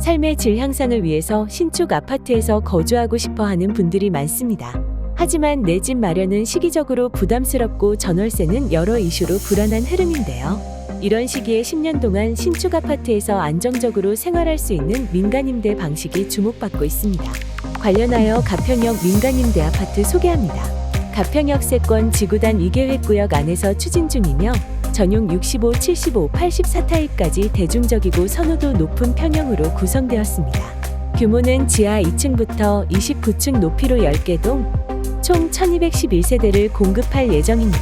삶의 질 향상을 위해서 신축 아파트에서 거주하고 싶어 하는 분들이 많습니다. 하지만 내 집 마련은 시기적으로 부담스럽고 전월세는 여러 이슈로 불안한 흐름인데요. 이런 시기에 10년 동안 신축 아파트에서 안정적으로 생활할 수 있는 민간임대 방식이 주목받고 있습니다. 관련하여 가평역 민간임대 아파트 소개합니다. 가평역 세권 지구단 2계획 구역 안에서 추진 중이며 전용 65, 75, 84타입까지 대중적이고 선호도 높은 평형으로 구성되었습니다. 규모는 지하 2층부터 29층 높이로 10개 동, 총 1211세대를 공급할 예정입니다.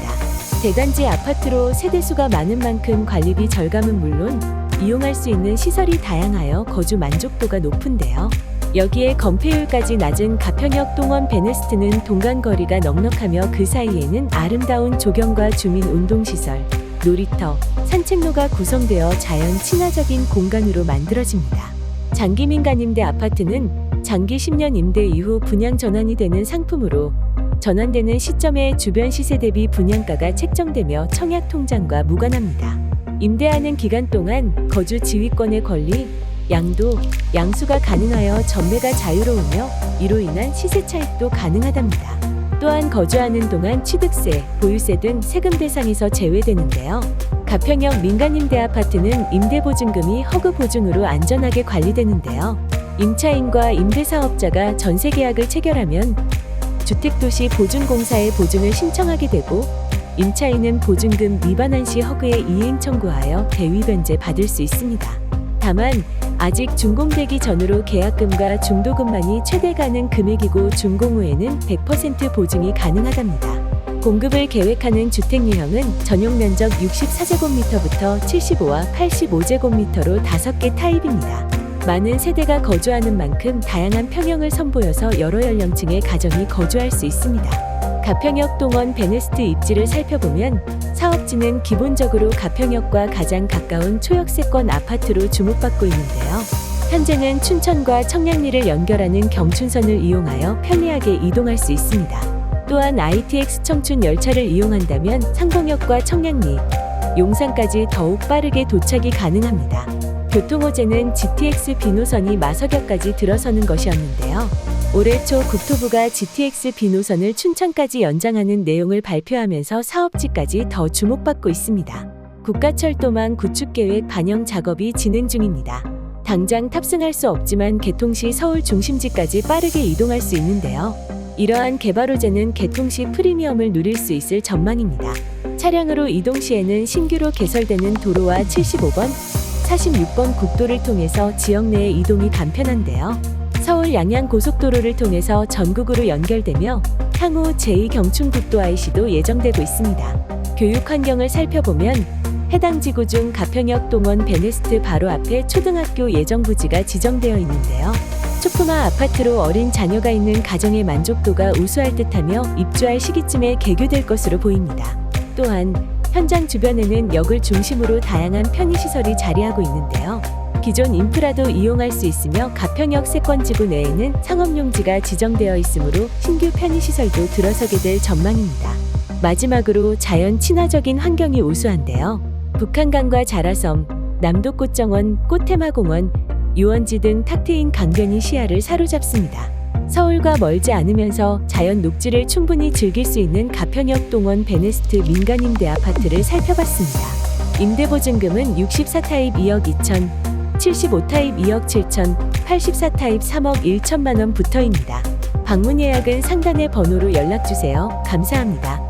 대단지 아파트로 세대수가 많은 만큼 관리비 절감은 물론 이용할 수 있는 시설이 다양하여 거주 만족도가 높은데요. 여기에 건폐율까지 낮은 가평역 동원 베네스트는 동간거리가 넉넉하며 그 사이에는 아름다운 조경과 주민 운동시설, 놀이터, 산책로가 구성되어 자연 친화적인 공간으로 만들어집니다. 장기 민간임대 아파트는 장기 10년 임대 이후 분양 전환이 되는 상품으로 전환되는 시점에 주변 시세 대비 분양가가 책정되며 청약 통장과 무관합니다. 임대하는 기간 동안 거주 지휘권의 권리, 양도, 양수가 가능하여 전매가 자유로우며 이로 인한 시세 차익도 가능하답니다. 또한 거주하는 동안 취득세, 보유세 등 세금 대상에서 제외되는데요. 가평역 민간임대 아파트는 임대보증금이 허그보증으로 안전하게 관리되는데요. 임차인과 임대사업자가 전세계약을 체결하면 주택도시 보증공사에 보증을 신청하게 되고 임차인은 보증금 위반한 시 허그에 이행 청구하여 대위 변제 받을 수 있습니다. 다만 아직 준공되기 전으로 계약금과 중도금만이 최대 가능 금액이고 준공 후에는 100% 보증이 가능하답니다. 공급을 계획하는 주택 유형은 전용 면적 64제곱미터부터 75와 85제곱미터로 5개 타입입니다. 많은 세대가 거주하는 만큼 다양한 평형을 선보여서 여러 연령층의 가정이 거주할 수 있습니다. 가평역 동원 베네스트 입지를 살펴보면 사업지는 기본적으로 가평역과 가장 가까운 초역세권 아파트로 주목받고 있는데요. 현재는 춘천과 청량리를 연결하는 경춘선을 이용하여 편리하게 이동할 수 있습니다. 또한 ITX 청춘 열차를 이용한다면 상봉역과 청량리, 용산까지 더욱 빠르게 도착이 가능합니다. 교통호재는 GTX 비노선이 마석역까지 들어서는 것이었는데요. 올해 초 국토부가 GTX 비노선을 춘천까지 연장하는 내용을 발표하면서 사업지까지 더 주목받고 있습니다. 국가철도망 구축 계획 반영 작업이 진행 중입니다. 당장 탑승할 수 없지만 개통 시 서울 중심지까지 빠르게 이동할 수 있는데요. 이러한 개발 호재는 개통 시 프리미엄을 누릴 수 있을 전망입니다. 차량으로 이동 시에는 신규로 개설되는 도로와 75번, 46번 국도를 통해서 지역 내의 이동이 간편한데요. 서울 양양 고속도로를 통해서 전국으로 연결되며 향후 제2경춘국도 IC도 예정되고 있습니다. 교육 환경을 살펴보면 해당 지구 중 가평역 동원 베네스트 바로 앞에 초등학교 예정 부지가 지정되어 있는데요. 초품화 아파트로 어린 자녀가 있는 가정의 만족도가 우수할 듯하며 입주할 시기쯤에 개교될 것으로 보입니다. 또한 현장 주변에는 역을 중심으로 다양한 편의시설이 자리하고 있는데요. 기존 인프라도 이용할 수 있으며 가평역 세권지구 내에는 상업용지가 지정되어 있으므로 신규 편의시설도 들어서게 될 전망입니다. 마지막으로 자연 친화적인 환경이 우수한데요. 북한강과 자라섬, 남도꽃정원, 꽃테마공원, 유원지 등 탁 트인 강변이 시야를 사로잡습니다. 서울과 멀지 않으면서 자연 녹지를 충분히 즐길 수 있는 가평역 동원 베네스트 민간임대 아파트를 살펴봤습니다. 임대보증금은 64타입 2억 2천, 75타입 2억 7천, 84타입 3억 1천만 원부터입니다. 방문 예약은 상단의 번호로 연락 주세요. 감사합니다.